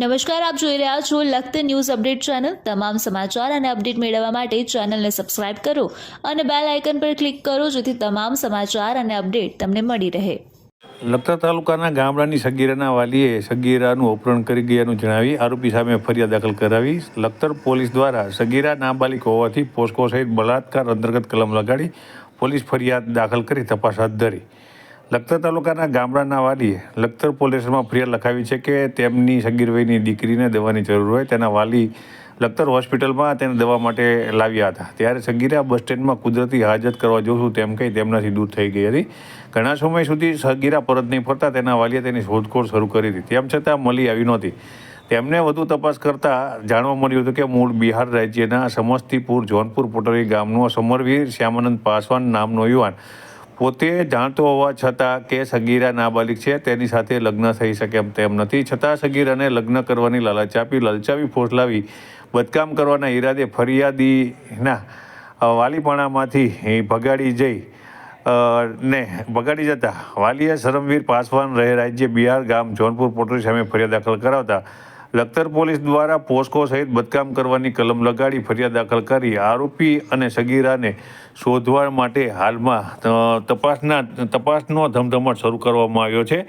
નમસ્કાર, આપ જોઈ રહ્યા છો લખત ન્યૂઝ અપડેટ ચેનલ. તમામ સમાચાર અને અપડેટ મેળવવા માટે ચેનલને સબસ્ક્રાઇબ કરો અને બેલ આઇકન પર ક્લિક કરો જેથી તમામ સમાચાર અને અપડેટ તમને મળી રહે. લખતર તાલુકાના ગામડાની સગીરાના વાલીએ સગીરાનું અપહરણ કરી ગયાનું જણાવી આરોપી સામે ફરિયાદ દાખલ કરાવી. લખતર પોલીસ દ્વારા સગીરા નાબાલિક હોવાથી પોસ્કો સહિત બળાત્કાર અંતર્ગત કલમ લગાડી પોલીસ ફરિયાદ દાખલ કરી તપાસ હાથ ધરી. લખતર તાલુકાના ગામડાના વાલીએ લખતર પોલીસમાં ફરિયાદ લખાવી છે કે તેમની સગીરભાઈની દીકરીને દવાની જરૂર હોય તેના વાલી લખતર હોસ્પિટલમાં તેને દવા માટે લાવ્યા હતા. ત્યારે સગીરા બસ સ્ટેન્ડમાં કુદરતી હાજત કરવા જોશું તેમ કહી તેમનાથી દૂર થઈ ગઈ હતી. ઘણા સમય સુધી સગીરા પરત નહીં ફરતા તેના વાલીએ તેની શોધખોળ શરૂ કરી હતી તેમ છતાં મળી આવી નહોતી. તેમને વધુ તપાસ કરતાં જાણવા મળ્યું હતું કે મૂળ બિહાર રાજ્યના સમસ્તીપુર, જોનપુર પોટરી ગામનો સમરવીર શ્યામાનંદ પાસવાન નામનો યુવાન પોતે જાણતો હોવા છતાં કે સગીરા નાબાલિક છે, તેની સાથે લગ્ન થઈ શકે એમ તેમ નથી. છતાં સગીરાને લગ્ન કરવાની લાલચ આપી, લલચાવી, ફોસલાવી, બદકામ કરવાના ઈરાદે ફરિયાદીના વાલીપણામાંથી ભગાડી જઈ ને બગાડી જતા વાલીએ શરમવીર પાસવાન રહે રાજ્ય બિહાર ગામ, જોનપુર પોટરી સામે ફરિયાદ દાખલ કરાવતા લખતર પોલીસ દ્વારા પોસ્કો સહિત બદકામ કરવાની કલમ લગાડી ફરિયાદ દાખલ કરી. આરોપી અને સગીરાને શોધવા માટે હાલમાં તપાસના, તપાસનો ધમધમાટ શરૂ કરવામાં આવ્યો છે.